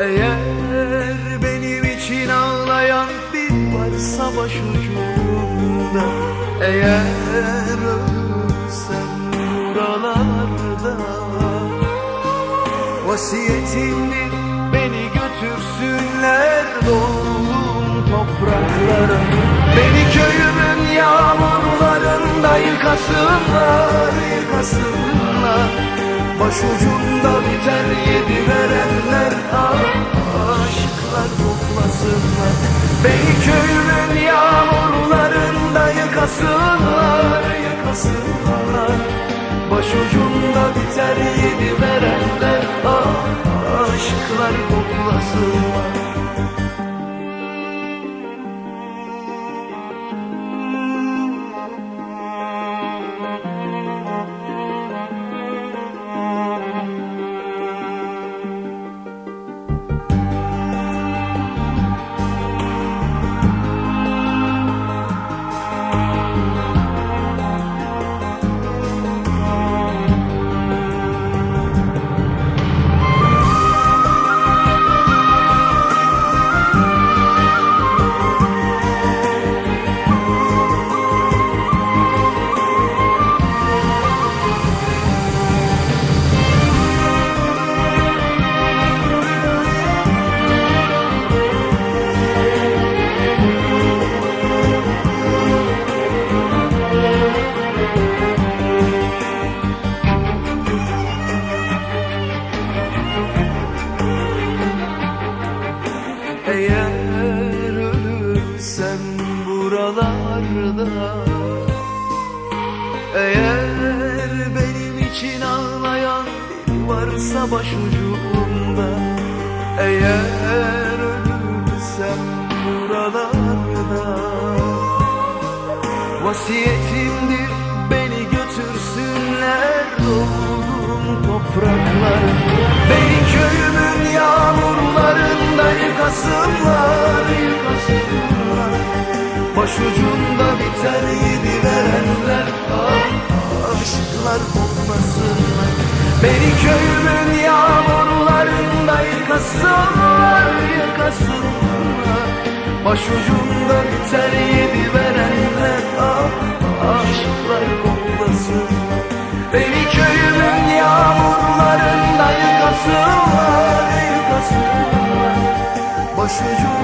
Eğer benim için ağlayan bir varsa başucumda Eğer ölürsem buralarda Vasiyetindir beni götürsünler doğduğum topraklara Beni köyümün yağmurlarında yıkasınlar, yıkasınlar. Başucumda yağmurlarında yıkasınlar, yıkasınlar Başucumda biter yedi verenler ölürsem buralarda Eğer benim için ağlayan biri varsa başucumda Eğer ölürsem buralarda Vasiyetimdir beni götürsünler doğduğum topraklara Beni köyümün yağmurlarında yıkasınlar, Başucumda biter yedi verenler. Ah, Aşıklar olmasınlar Beni köyümün yağmurlarında yıkasınlar, yıkasınlar. Başucumda biter yedi verenler. Ah, Aşıklar koklasınlar Beni köyümün yağmurlarında yıkasınlar, yıkasınlar. Başucumda